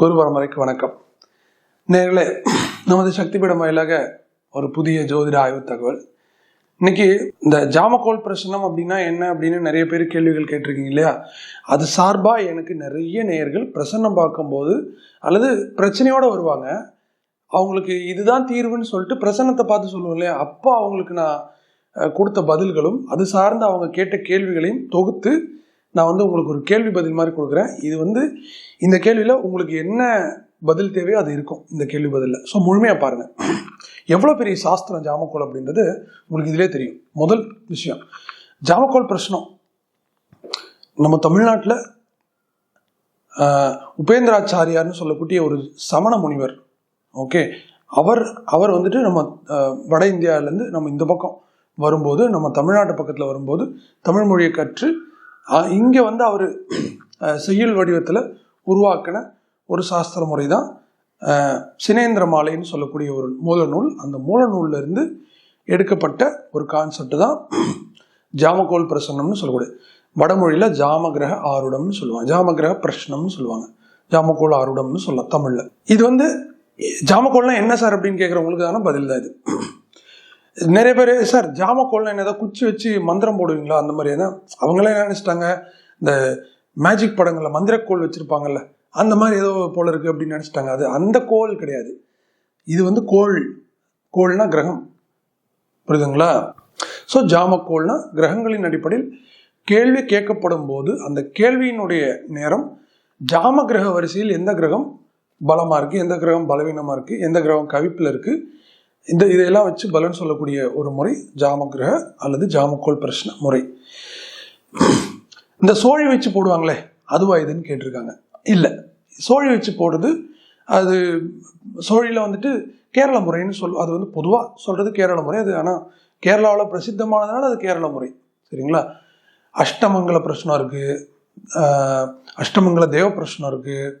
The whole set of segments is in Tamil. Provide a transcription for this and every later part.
குரு பரம்பரைக்கு வணக்கம். நேர்களே நமது சக்தி பீடம் வாயிலாக ஒரு புதிய ஜோதிட ஆய்வு தகவல். இன்னைக்கு இந்த ஜாமக்கோல் பிரசனம் அப்படின்னா என்ன அப்படின்னு நிறைய பேர் கேள்விகள் கேட்டிருக்கீங்க இல்லையா? அது சார்பாக எனக்கு நிறைய நேயர்கள் பிரசன்னம் பார்க்கும்போது அல்லது பிரச்சனையோடு வருவாங்க. அவங்களுக்கு இதுதான் தீர்வுன்னு சொல்லிட்டு பிரசன்னத்தை பார்த்து சொல்லுவோம் இல்லையா? அப்போ அவங்களுக்கு நான் கொடுத்த பதில்களும் அது சார்ந்து அவங்க கேட்ட கேள்விகளையும் தொகுத்து நான் வந்து உங்களுக்கு ஒரு கேள்வி பதில் மாதிரி கொடுக்குறேன். இது வந்து இந்த கேள்வியில் உங்களுக்கு என்ன பதில் தேவையோ அது இருக்கும் இந்த கேள்வி பதிலில். ஸோ முழுமையாக பாருங்கள் எவ்வளோ பெரிய சாஸ்திரம் ஜாமக்கோல் அப்படின்றது உங்களுக்கு இதிலே தெரியும். முதல் விஷயம் ஜாமக்கோல் பிரச்சனம். நம்ம தமிழ்நாட்டில் உபேந்திராச்சாரியார்னு சொல்லக்கூடிய ஒரு சமண முனிவர் ஓகே அவர் அவர் வந்துட்டு நம்ம வட இந்தியாவிலேருந்து நம்ம இந்த பக்கம் வரும்போது நம்ம தமிழ்நாட்டு பக்கத்தில் வரும்போது தமிழ் மொழியை கற்று இங்கே வந்து அவர் செய்யுள் வடிவத்தில் உருவாக்கின ஒரு சாஸ்திர முறை தான் சினேந்திர மாலைன்னு சொல்லக்கூடிய ஒரு மூல நூல் அந்த மூலநூல்ல இருந்து எடுக்கப்பட்ட ஒரு கான்செப்ட் தான் ஜாமகோல் பிரசன்னம்னு சொல்லக்கூடிய வடமொழியில் ஜாமகிரக ஆருடம்னு சொல்லுவாங்க. ஜாமகிரக பிரஷ்னம்னு சொல்லுவாங்க. ஜாமகோல் ஆருடம்னு சொல்லலாம் தமிழில். இது வந்து ஜாமக்கோல்னா என்ன சார் அப்படின்னு கேட்குறவங்களுக்கு தானே பதில் தான் இது. நிறைய பேர் சார் ஜாம என்ன ஏதாவது குச்சி வச்சு மந்திரம் போடுவீங்களா? அந்த மாதிரி ஏன்னா அவங்களே என்ன நினச்சிட்டாங்க இந்த மேஜிக் படங்களில் மந்திரக்கோள் வச்சுருப்பாங்கல்ல அந்த மாதிரி ஏதோ போல இருக்குது அப்படின்னு நினச்சிட்டாங்க. அது அந்த கோல் கிடையாது. இது வந்து கோள் கோள்னா கிரகம். புரியுதுங்களா? ஸோ ஜாமக்கோள்னா கிரகங்களின் அடிப்படையில் கேள்வி கேட்கப்படும் போது அந்த கேள்வியினுடைய நேரம் ஜாம கிரக வரிசையில் எந்த கிரகம் பலமாக இருக்குது எந்த கிரகம் பலவீனமாக இருக்குது எந்த கிரகம் கவிப்பில் இருக்குது இந்த இதையெல்லாம் வச்சு பலன் சொல்லக்கூடிய ஒரு முறை ஜாமகிரக அல்லது ஜாமக்கோள் பிரச்சனை முறை. இந்த சோழி வச்சு போடுவாங்களே அதுவா இதுன்னு கேட்டிருக்காங்க. இல்லை சோழி வச்சு போடுறது அது சோழியில் வந்துட்டு கேரள முறைன்னு சொல் அது வந்து பொதுவாக சொல்கிறது கேரள முறை அது ஆனால் கேரளாவில் பிரசித்தமானதுனால அது கேரள முறை. சரிங்களா? அஷ்டமங்கல பிரச்சனை இருக்குது அஷ்டமங்கல தேவ பிரச்சனை இருக்குது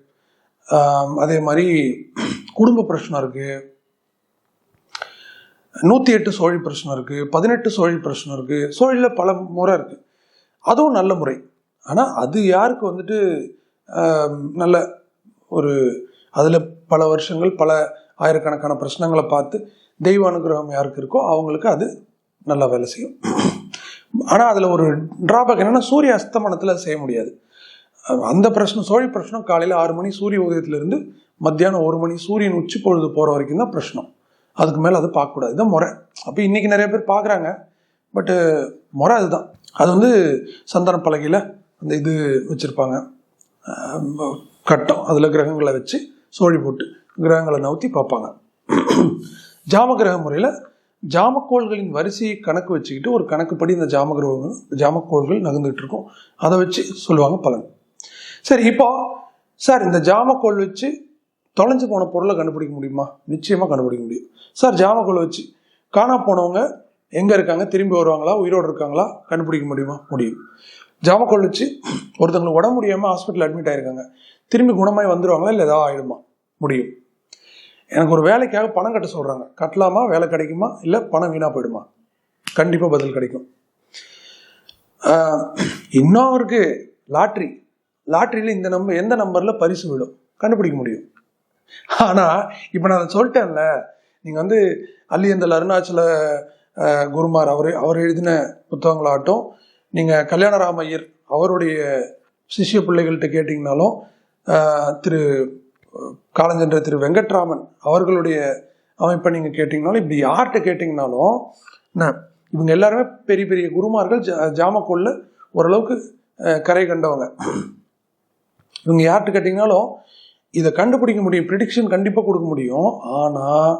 அதே மாதிரி குடும்ப பிரச்சனை இருக்குது நூற்றி எட்டு சோழி பிரச்சனை இருக்குது பதினெட்டு சோழி பிரச்சனை இருக்குது சோழியில் பல முறை இருக்குது அதுவும் நல்ல முறை. ஆனால் அது யாருக்கு வந்துட்டு நல்ல ஒரு அதில் பல வருஷங்கள் பல ஆயிரக்கணக்கான பிரச்சனைகளை பார்த்து தெய்வ அனுகிரகம் யாருக்கு இருக்கோ அவங்களுக்கு அது நல்லா வேலை செய்யும். ஆனால் அதில் ஒரு டிராபேக் என்னென்னா சூரிய அஸ்தமனத்தில் செய்ய முடியாது. அந்த பிரச்சனை சோழி பிரச்சனை காலையில் ஆறு மணி சூரிய உதயத்திலிருந்து மத்தியானம் ஒரு மணி சூரியன் உச்சி பொழுது போகிற வரைக்கும் தான் பிரச்சனை அதுக்கு மேலே அதை பார்க்கக்கூடாது. இதான் முறை. அப்போ இன்றைக்கி நிறைய பேர் பார்க்குறாங்க. பட்டு முறை அதுதான். அது வந்து சந்தன பலகையில் அந்த இது வச்சுருப்பாங்க. கட்டம். அதில் கிரகங்களை வச்சு சோழி போட்டு கிரகங்களை நவுத்தி பார்ப்பாங்க. ஜாம கிரக முறையில் ஜாமக்கோள்களின் வரிசையை கணக்கு வச்சுக்கிட்டு ஒரு கணக்குப்படி இந்த ஜாம கிரகங்கள் ஜாமக்கோள்கள் நகர்ந்துட்டு இருக்கும். அதை வச்சு சொல்லுவாங்க பலன். சரி இப்போ சார் இந்த ஜாமக்கோள் வச்சு தொலைஞ்சு போன பொருளை கண்டுபிடிக்க முடியுமா? நிச்சயமாக கண்டுபிடிக்க முடியும். சார் ஜாமக்குள்ள வச்சு காணா போனவங்க எங்கே இருக்காங்க? திரும்பி வருவாங்களா? உயிரோடு இருக்காங்களா? கண்டுபிடிக்க முடியுமா? முடியும். ஜாமக்கோள் வச்சு ஒருத்தவங்களுக்கு உடம்பு முடியாமல் ஹாஸ்பிட்டல் அட்மிட் ஆயிருக்காங்க. திரும்பி குணமாய் வந்துடுவாங்களா இல்லை ஏதாவது ஆயிடுமா முடியும். எனக்கு ஒரு வேலைக்காக பணம் கட்ட சொல்கிறாங்க கட்டலாமா? வேலை கிடைக்குமா? இல்லை பணம் வீணாக போயிடுமா? கண்டிப்பாக பதில் கிடைக்கும். இன்னும் அவருக்கு லாட்ரி. லாட்ரியில் இந்த நம்பர் எந்த நம்பரில் பரிசு விடும் கண்டுபிடிக்க முடியும். ஆனால் இப்போ நான் அதை சொல்லிட்டேன்ல நீங்கள் வந்து அல்லியந்தல் அருணாச்சல குருமார் அவர் அவர் எழுதின புத்தகங்களாகட்டும் நீங்கள் கல்யாணராமையர் அவருடைய சிஷ்ய பிள்ளைகள்கிட்ட கேட்டிங்கனாலும் திரு காலஞ்சென்ற திரு வெங்கட்ராமன் அவர்களுடைய அமைப்பை நீங்கள் கேட்டிங்கனாலும் இப்படி யார்கிட்ட கேட்டிங்கனாலும் இவங்க எல்லாருமே பெரிய பெரிய குருமார்கள் ஜா ஓரளவுக்கு கரை கண்டவங்க. இவங்க யார்கிட்ட கேட்டிங்கனாலும் இதை கண்டுபிடிக்க முடியும் ப்ரிடிக்ஷன் கண்டிப்பாக கொடுக்க முடியும். ஆனால்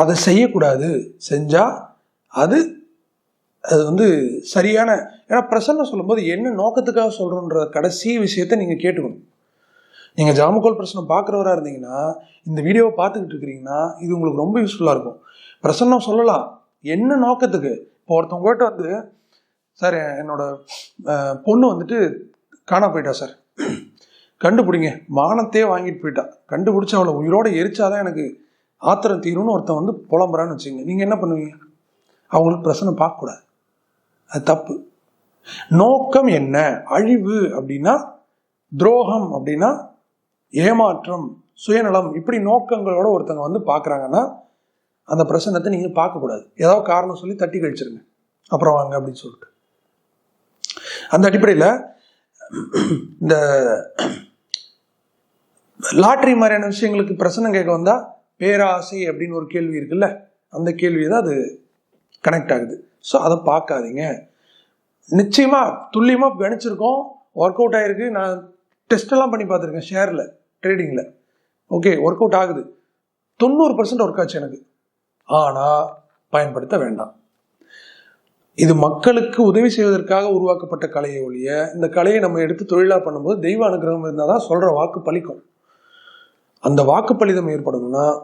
அதை செய்யக்கூடாது. செஞ்சால் அது அது வந்து சரியான ஏன்னா பிரசன்ன சொல்லும்போது என்ன நோக்கத்துக்காக சொல்கிறோன்ற கடைசி விஷயத்தை நீங்கள் கேட்டுக்கணும். நீங்கள் ஜாமக்கோல் பிரச்சனை பார்க்குறவராக இருந்தீங்கன்னா இந்த வீடியோவை பார்த்துக்கிட்டு இருக்கிறீங்கன்னா இது உங்களுக்கு ரொம்ப யூஸ்ஃபுல்லாக இருக்கும். பிரசன்னம் சொல்லலாம். என்ன நோக்கத்துக்கு? இப்போ ஒருத்தவங்ககிட்ட வந்து சார் என்னோட பொண்ணு வந்துட்டு காணா போயிட்டா சார்? கண்டுபிடிங்க. மானத்தையே வாங்கிட்டு போயிட்டா. கண்டுபிடிச்சி அவளை உயிரோட எரிச்சாதான் எனக்கு ஆத்திரம் தீரும்னு ஒருத்தன் வந்து புலம்புறான்னு வச்சுங்க நீங்கள் என்ன பண்ணுவீங்க? அவங்களுக்கு பிரச்சனை பார்க்கக்கூடாது. அது தப்பு. நோக்கம் என்ன? அழிவு அப்படின்னா துரோகம் அப்படின்னா ஏமாற்றம் சுயநலம். இப்படி நோக்கங்களோட ஒருத்தங்க வந்து பார்க்குறாங்கன்னா அந்த பிரசன்னத்தை நீங்கள் பார்க்கக்கூடாது. ஏதோ காரணம் சொல்லி தட்டி கழிச்சிருங்க. அப்புறம் வாங்க அப்படின்னு சொல்லிட்டு. அந்த அடிப்படையில் இந்த லாட்ரி மாதிரியான விஷயங்களுக்கு பிரசனம் கேட்க வந்தால் பேராசை அப்படின்னு ஒரு கேள்வி இருக்குல்ல? அந்த கேள்வி தான் அது கனெக்ட் ஆகுது. ஸோ அதை பார்க்காதீங்க. நிச்சயமாக துல்லியமாக கணிச்சிருக்கோம். ஒர்க் அவுட் ஆகிருக்கு நான் டெஸ்டெல்லாம் பண்ணி பார்த்துருக்கேன் ஷேரில் ட்ரேடிங்கில் ஓகே ஒர்க் அவுட் ஆகுது. தொண்ணூறு பர்சன்ட் ஒர்க் ஆச்சு எனக்கு. ஆனால் பயன்படுத்த வேண்டாம். இது மக்களுக்கு உதவி செய்வதற்காக உருவாக்கப்பட்ட கலையை ஒழிய இந்த கலையை நம்ம எடுத்து தொழிலாக பண்ணும்போது தெய்வ அனுகிரகம் இருந்தால் தான் சொல்கிற வாக்கு பலிக்கும் அந்த வாக்குப்பளிதம் ஏற்படணும்னா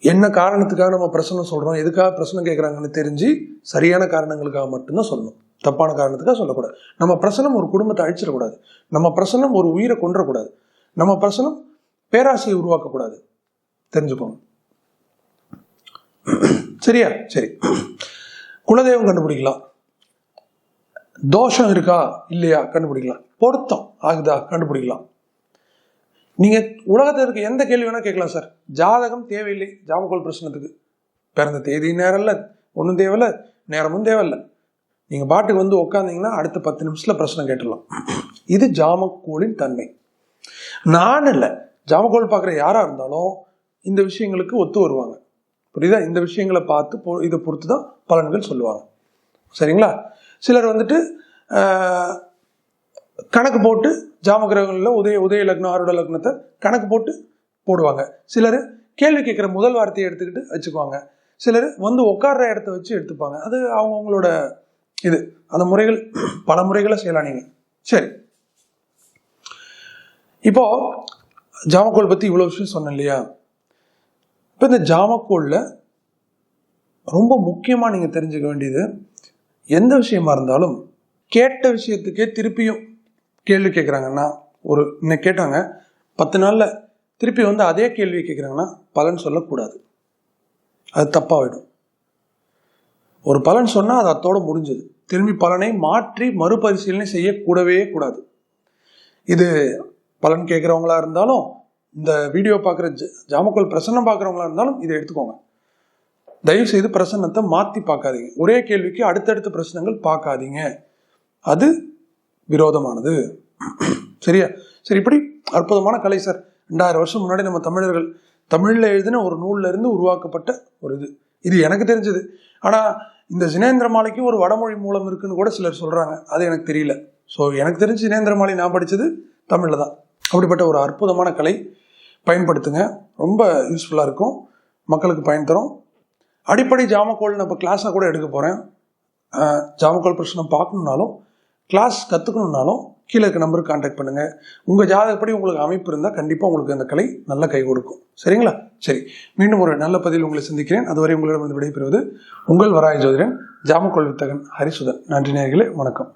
என்ன காரணத்துக்காக நம்ம பிரச்சனை சொல்கிறோம் எதுக்காக பிரச்சனை கேட்குறாங்கன்னு தெரிஞ்சு சரியான காரணங்களுக்காக மட்டும்தான் சொல்லணும். தப்பான காரணத்துக்காக சொல்லக்கூடாது. நம்ம பிரசனம் ஒரு குடும்பத்தை அழிச்சிடக்கூடாது. நம்ம பிரசனம் ஒரு உயிரை கொன்றக்கூடாது. நம்ம பிரசனம் பேராசையை உருவாக்கக்கூடாது. தெரிஞ்சுக்கோங்க. சரியா? சரி. குலதெய்வம் கண்டுபிடிக்கலாம். தோஷம் இருக்கா? இல்லையா? கண்டுபிடிக்கலாம். பொருத்தம் ஆகுதா? கண்டுபிடிக்கலாம். நீங்க உலகத்தில் இருக்க எந்த கேள்வி வேணா கேட்கலாம் சார் ஜாதகம் தேவையில்லை ஜாமக்கோல் பிரச்சனத்துக்கு. பிறந்த தேதி நேரம் இல்லை ஒன்றும் தேவையில்லை நேரமும் தேவையில்லை. நீங்கள் பாட்டுக்கு வந்து உட்காந்தீங்கன்னா அடுத்த பத்து நிமிஷத்தில் பிரச்சனை கேட்டுடலாம். இது ஜாமக்கோளின் தன்மை. நான் இல்லை ஜாமக்கோள் பார்க்குற யாராக இருந்தாலும் இந்த விஷயங்களுக்கு ஒத்து வருவாங்க. புரியுதா? இந்த விஷயங்களை பார்த்து பொ இதை பொறுத்து தான் பலன்கள் சொல்லுவாங்க. சரிங்களா? சிலர் வந்துட்டு கணக்கு போட்டு ஜாமகிரகங்களில் உதய உதய லக்னம் ஆரோட லக்னத்தை கணக்கு போட்டு போடுவாங்க. சிலர் கேள்வி கேட்குற முதல் வார்த்தையை எடுத்துக்கிட்டு வச்சுக்குவாங்க. சிலர் வந்து உட்கார்ற இடத்த வச்சு எடுத்துப்பாங்க. அது அவங்கவுங்களோட இது. அந்த முறைகள் பல முறைகளை செய்யலாம் நீங்கள் சரி. இப்போ ஜாமக்கோல் பற்றி இவ்வளோ விஷயம் சொன்னேன் இல்லையா? இப்போ இந்த ஜாமக்கோலில் ரொம்ப முக்கியமாக நீங்கள் தெரிஞ்சுக்க வேண்டியது எந்த விஷயமா இருந்தாலும் கேட்ட விஷயத்துக்கே திருப்பியும் கேள்வி கேட்குறாங்கன்னா ஒரு இன்னைக்கு கேட்டாங்க பத்து நாளில் திருப்பி வந்து அதே கேள்வி கேட்குறாங்கன்னா பலன் சொல்லக்கூடாது. அது தப்பாகிடும் ஒரு பலன் சொன்னால் அது அத்தோடு முடிஞ்சது. திரும்பி பலனை மாற்றி மறுபரிசீலனை செய்யக்கூடவே கூடாது. இது பலன் கேட்குறவங்களா இருந்தாலும் இந்த வீடியோ பார்க்குற ஜ ஜாமக்கோல் பிரசன்னம் பார்க்குறவங்களா இருந்தாலும் இதை எடுத்துக்கோங்க. தயவு செய்து பிரசன்னத்தை மாற்றி பார்க்காதீங்க ஒரே கேள்விக்கு அடுத்தடுத்த பிரச்சனைகள் பார்க்காதீங்க அது விரோதமானது. சரியா? சரி இப்படி அற்புதமான கலை சார். ரெண்டாயிரம் வருஷம் முன்னாடி நம்ம தமிழர்கள் தமிழில் எழுதின ஒரு நூலில் இருந்து உருவாக்கப்பட்ட ஒரு இது. இது எனக்கு தெரிஞ்சது. ஆனால் இந்த ஜினேந்திர மாலைக்கு ஒரு வடமொழி மூலம் இருக்குன்னு கூட சிலர் சொல்கிறாங்க அது எனக்கு தெரியல. ஸோ எனக்கு தெரிஞ்ச ஜினேந்திர மாலை நான் படித்தது தமிழில் தான். அப்படிப்பட்ட ஒரு அற்புதமான கலை. பயன்படுத்துங்க. ரொம்ப யூஸ்ஃபுல்லாக இருக்கும். மக்களுக்கு பயன் தரும். அடிப்படை ஜாமக்கோள் நம்ம இப்போ கிளாஸாக கூட எடுக்க போகிறேன் ஜாமக்கோள் பிரச்சனை பார்க்கணுன்னாலும் கிளாஸ் கற்றுக்கணுன்னாலும் கீழே இருக்க நம்பருக்கு காண்டாக்ட் பண்ணுங்கள் உங்கள் ஜாதகப்படி உங்களுக்கு அமைப்பு இருந்தால் கண்டிப்பாக உங்களுக்கு அந்த கலை நல்ல கை கொடுக்கும். சரிங்களா? சரி. மீண்டும் ஒரு நல்ல பதிவில் உங்களை சந்திக்கிறேன். அதுவரை உங்களிடம் விடைபெறுவது உங்கள் வராய ஜோதிடன் ஜாமக்கோல் வித்தகன் ஹரிசுதன். நன்றி நேர்களே வணக்கம்.